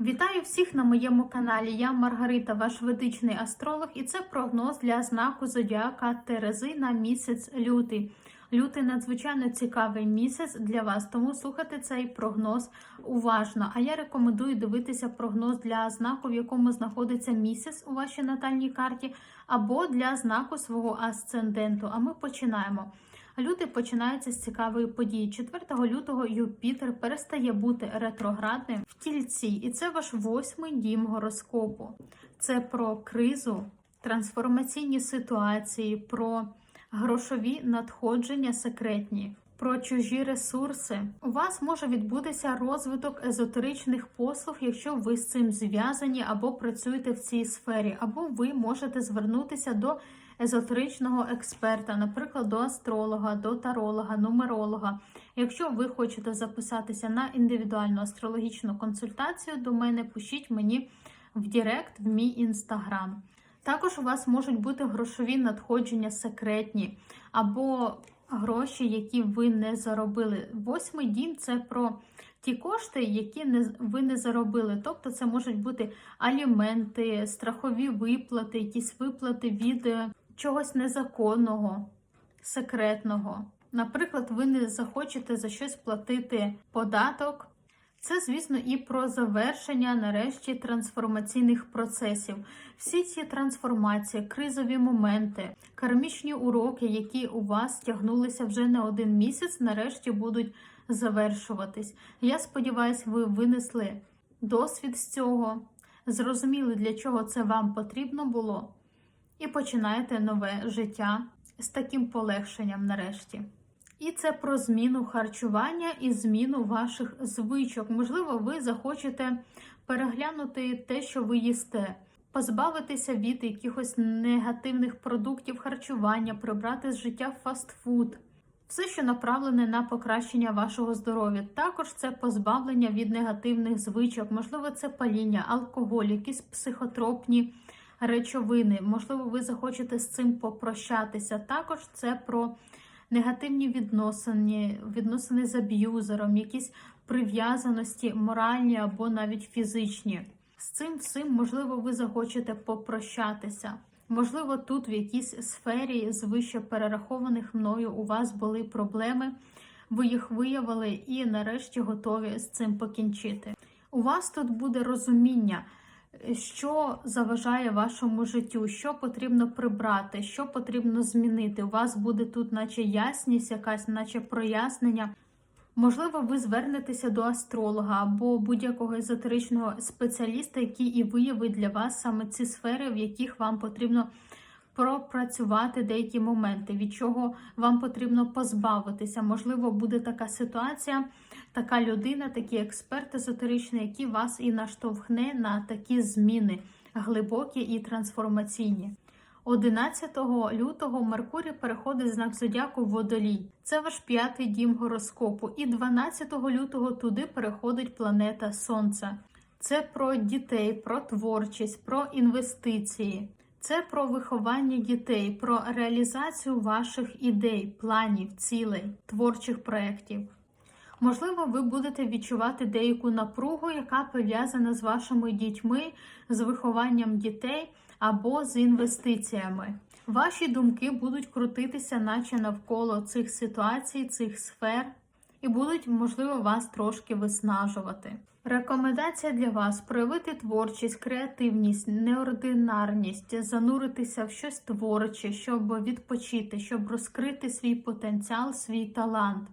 Вітаю всіх на моєму каналі. Я Маргарита, ваш ведичний астролог, і це прогноз для знаку зодіака Терези на місяць лютий. Лютий надзвичайно цікавий місяць для вас, тому слухайте цей прогноз уважно. А я рекомендую дивитися прогноз для знаку, в якому знаходиться місяць у вашій натальній карті, або для знаку свого асценденту. А ми починаємо. Лютий починається з цікавої події. 4 лютого Юпітер перестає бути ретроградним в тільці, і це ваш восьмий дім гороскопу. Це про кризу, трансформаційні ситуації, про грошові надходження секретні. Про чужі ресурси у вас може відбутися розвиток езотеричних послуг, якщо ви з цим зв'язані або працюєте в цій сфері, або ви можете звернутися до езотеричного експерта, наприклад, до астролога, до таролога, нумеролога. Якщо ви хочете записатися на індивідуальну астрологічну консультацію, до мене пишіть мені в Директ в мій інстаграм. Також у вас можуть бути грошові надходження секретні або гроші, які ви не заробили. Восьмий дім це про ті кошти, які не, ви не заробили. Тобто це можуть бути аліменти, страхові виплати, якісь виплати від е, чогось незаконного, секретного. Наприклад, ви не захочете за щось платити податок. Це, звісно, і про завершення нарешті трансформаційних процесів. Всі ці трансформації, кризові моменти, кармічні уроки, які у вас тягнулися вже не один місяць, нарешті будуть завершуватись. Я сподіваюся, ви винесли досвід з цього, зрозуміли, для чого це вам потрібно було, і починаєте нове життя з таким полегшенням нарешті. І це про зміну харчування і зміну ваших звичок. Можливо, ви захочете переглянути те, що ви їсте, позбавитися від якихось негативних продуктів харчування, прибрати з життя фастфуд. Все, що направлене на покращення вашого здоров'я. Також це позбавлення від негативних звичок, можливо, це паління, алкоголь, якісь психотропні речовини. Можливо, ви захочете з цим попрощатися. Також це про негативні відносини, відносини з аб'юзером, якісь прив'язаності, моральні або навіть фізичні. З цим всім, можливо, ви захочете попрощатися. Можливо, тут в якійсь сфері з вище перерахованих мною у вас були проблеми, ви їх виявили і нарешті готові з цим покінчити. У вас тут буде розуміння що заважає вашому життю, що потрібно прибрати, що потрібно змінити. У вас буде тут, наче ясність, якась, наче прояснення. Можливо, ви звернетеся до астролога або будь-якого езотеричного спеціаліста, який і виявить для вас саме ці сфери, в яких вам потрібно пропрацювати деякі моменти, від чого вам потрібно позбавитися. Можливо, буде така ситуація, така людина, такий експерт езотеричний, який вас і наштовхне на такі зміни глибокі і трансформаційні. 11 лютого Меркурій переходить знак зодіаку Водолій. Це ваш п'ятий дім гороскопу. І 12 лютого туди переходить планета Сонце. Це про дітей, про творчість, про інвестиції. Це про виховання дітей, про реалізацію ваших ідей, планів, цілей, творчих проєктів. Можливо, ви будете відчувати деяку напругу, яка пов'язана з вашими дітьми, з вихованням дітей або з інвестиціями. Ваші думки будуть крутитися, наче навколо цих ситуацій, цих сфер, і будуть, можливо, вас трошки виснажувати. Рекомендація для вас проявити творчість, креативність, неординарність, зануритися в щось творче, щоб відпочити, щоб розкрити свій потенціал, свій талант.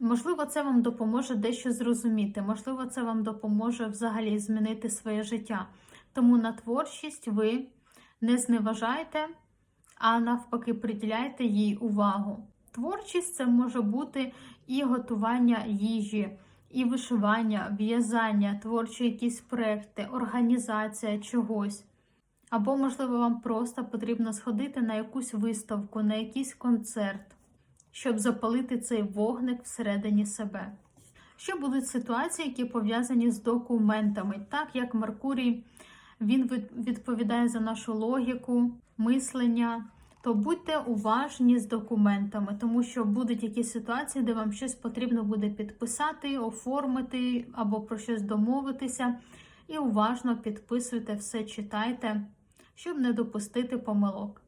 Можливо, це вам допоможе дещо зрозуміти, можливо, це вам допоможе взагалі змінити своє життя. Тому на творчість ви не зневажайте, а навпаки, приділяйте їй увагу. Творчість це може бути і готування їжі і вишивання, в'язання, творчі якісь проекти, організація чогось. Або, можливо, вам просто потрібно сходити на якусь виставку, на якийсь концерт, щоб запалити цей вогник всередині себе. Ще будуть ситуації, які пов'язані з документами, так як Меркурій він відповідає за нашу логіку, мислення то будьте уважні з документами, тому що будуть якісь ситуації, де вам щось потрібно буде підписати, оформити або про щось домовитися. і уважно підписуйте все, читайте, щоб не допустити помилок.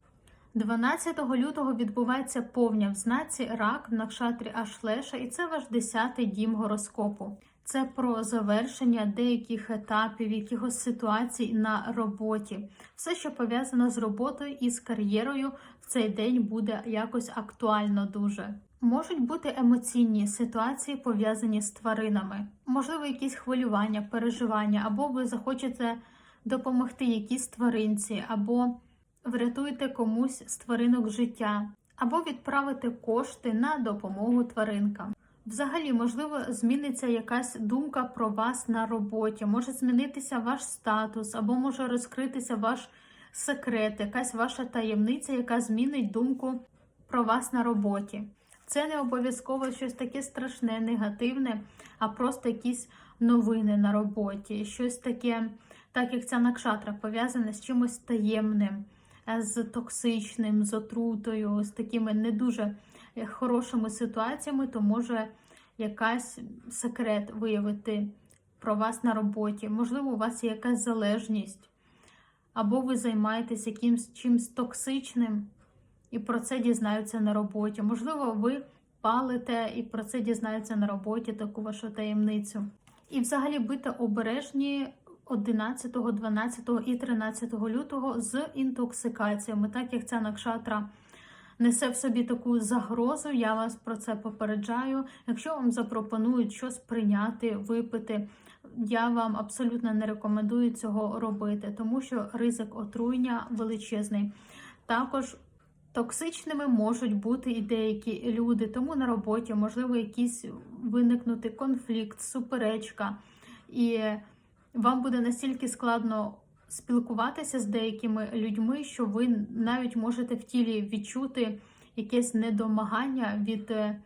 12 лютого відбувається повня в знаці рак в накшатрі Ашлеша, і це ваш 10-й дім гороскопу. Це про завершення деяких етапів, якихось ситуацій на роботі. Все, що пов'язано з роботою і з кар'єрою, в цей день буде якось актуально дуже. Можуть бути емоційні ситуації, пов'язані з тваринами, можливо, якісь хвилювання, переживання, або ви захочете допомогти якійсь тваринці, або врятуєте комусь з тваринок життя, або відправити кошти на допомогу тваринкам. Взагалі, можливо, зміниться якась думка про вас на роботі, може змінитися ваш статус, або може розкритися ваш секрет, якась ваша таємниця, яка змінить думку про вас на роботі. Це не обов'язково щось таке страшне, негативне, а просто якісь новини на роботі, щось таке, так як ця накшатра пов'язана з чимось таємним, з токсичним, з отрутою, з такими не дуже е, хорошими ситуаціями, то може якась секрет виявити про вас на роботі. Можливо, у вас є якась залежність, або ви займаєтесь якимсь чимсь токсичним і про це дізнаються на роботі. Можливо, ви палите і про це дізнаються на роботі, таку вашу таємницю. І взагалі будьте обережні 11, 12 і 13 лютого з інтоксикаціями, так як ця накшатра несе в собі таку загрозу, я вас про це попереджаю. Якщо вам запропонують щось прийняти, випити, я вам абсолютно не рекомендую цього робити, тому що ризик отруєння величезний. Також Токсичними можуть бути і деякі люди, тому на роботі можливо якийсь виникнути конфлікт, суперечка, і вам буде настільки складно спілкуватися з деякими людьми, що ви навіть можете в тілі відчути якесь недомагання від, е,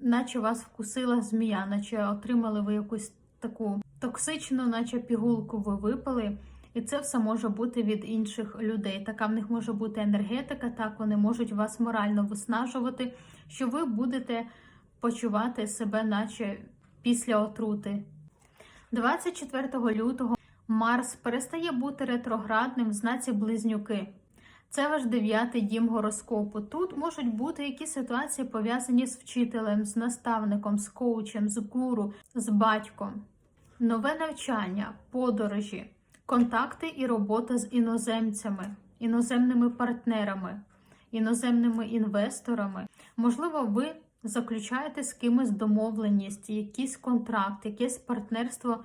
наче вас вкусила змія, наче отримали ви якусь таку токсичну, наче пігулку ви випили. І це все може бути від інших людей. Така в них може бути енергетика, так вони можуть вас морально виснажувати, що ви будете почувати себе, наче після отрути. 24 лютого Марс перестає бути ретроградним в знаці близнюки. Це ваш дев'ятий дім гороскопу. Тут можуть бути якісь ситуації пов'язані з вчителем, з наставником, з коучем, з гуру, з батьком, нове навчання, подорожі контакти і робота з іноземцями, іноземними партнерами, іноземними інвесторами. Можливо, ви заключаєте з кимось домовленість, якийсь контракт, якесь партнерство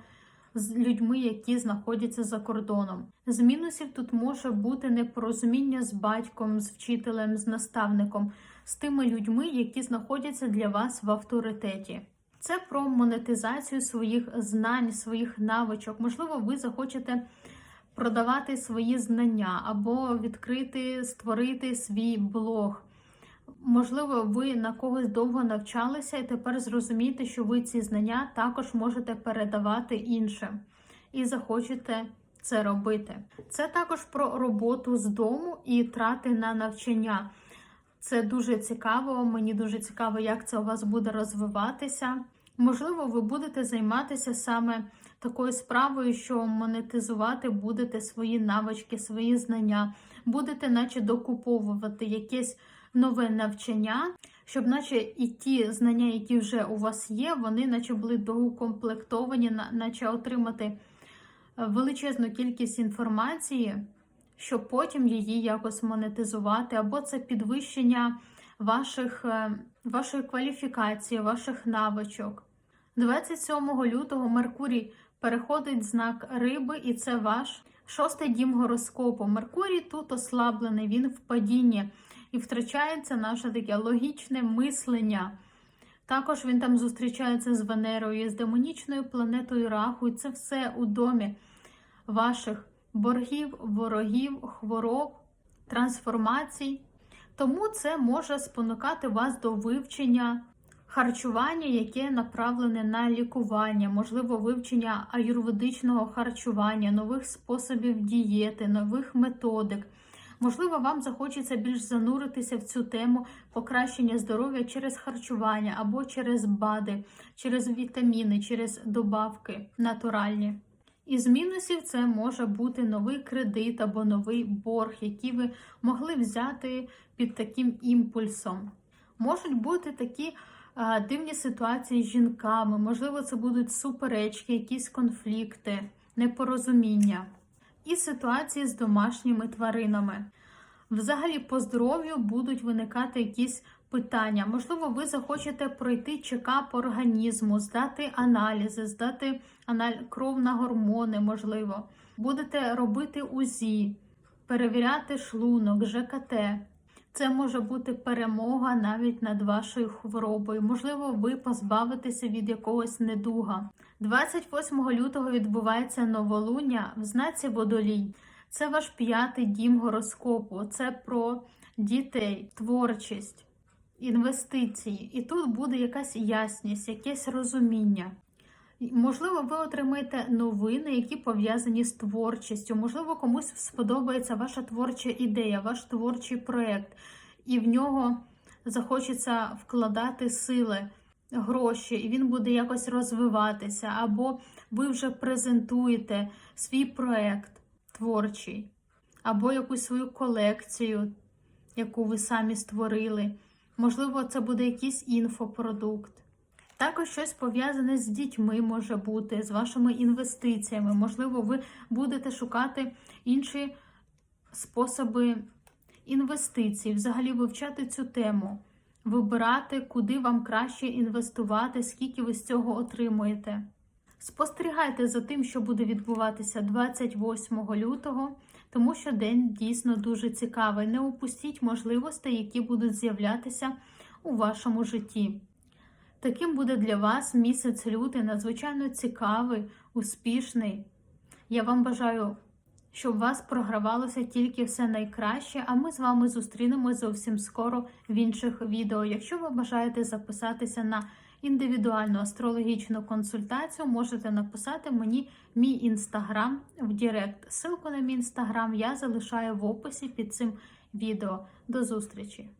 з людьми, які знаходяться за кордоном. З мінусів тут може бути непорозуміння з батьком, з вчителем, з наставником, з тими людьми, які знаходяться для вас в авторитеті. Це про монетизацію своїх знань, своїх навичок. Можливо, ви захочете продавати свої знання або відкрити, створити свій блог. Можливо, ви на когось довго навчалися і тепер зрозумієте, що ви ці знання також можете передавати іншим і захочете це робити. Це також про роботу з дому і трати на навчання. Це дуже цікаво. Мені дуже цікаво, як це у вас буде розвиватися. Можливо, ви будете займатися саме такою справою, що монетизувати будете свої навички, свої знання, будете, наче, докуповувати якесь нове навчання, щоб, наче, і ті знання, які вже у вас є, вони, наче були доукомплектовані, наче отримати величезну кількість інформації, щоб потім її якось монетизувати, або це підвищення ваших, е, вашої кваліфікації, ваших навичок. 27 лютого Меркурій переходить знак риби, і це ваш шостий дім гороскопу. Меркурій тут ослаблений, він в падінні і втрачається наше таке логічне мислення. Також він там зустрічається з Венерою, з демонічною планетою Раху, і це все у домі ваших боргів, ворогів, хвороб, трансформацій. Тому це може спонукати вас до вивчення харчування, яке направлене на лікування, можливо, вивчення аюрведичного харчування, нових способів дієти, нових методик. Можливо, вам захочеться більш зануритися в цю тему покращення здоров'я через харчування або через БАДи, через вітаміни, через добавки натуральні. Із мінусів це може бути новий кредит або новий борг, який ви могли взяти під таким імпульсом. Можуть бути такі а, дивні ситуації з жінками, можливо, це будуть суперечки, якісь конфлікти, непорозуміння і ситуації з домашніми тваринами. Взагалі, по здоров'ю будуть виникати якісь питання. Можливо, ви захочете пройти чекап організму, здати аналізи, здати кров на гормони, можливо. Будете робити УЗІ, перевіряти шлунок, ЖКТ. Це може бути перемога навіть над вашою хворобою. Можливо, ви позбавитеся від якогось недуга. 28 лютого відбувається новолуння в знаці водолій. Це ваш п'ятий дім гороскопу. Це про дітей, творчість, інвестиції. І тут буде якась ясність, якесь розуміння. Можливо, ви отримаєте новини, які пов'язані з творчістю. Можливо, комусь сподобається ваша творча ідея, ваш творчий проєкт, і в нього захочеться вкладати сили, гроші, і він буде якось розвиватися. Або ви вже презентуєте свій проєкт творчий, або якусь свою колекцію, яку ви самі створили. Можливо, це буде якийсь інфопродукт. Також щось пов'язане з дітьми може бути, з вашими інвестиціями. Можливо, ви будете шукати інші способи інвестицій, взагалі вивчати цю тему, вибирати, куди вам краще інвестувати, скільки ви з цього отримуєте. Спостерігайте за тим, що буде відбуватися 28 лютого, тому що день дійсно дуже цікавий. Не упустіть можливостей, які будуть з'являтися у вашому житті. Таким буде для вас місяць лютий надзвичайно цікавий, успішний. Я вам бажаю, щоб у вас програвалося тільки все найкраще, а ми з вами зустрінемось зовсім скоро в інших відео. Якщо ви бажаєте записатися на індивідуальну астрологічну консультацію, можете написати мені мій інстаграм в Директ. Ссылку на мій інстаграм я залишаю в описі під цим відео. До зустрічі!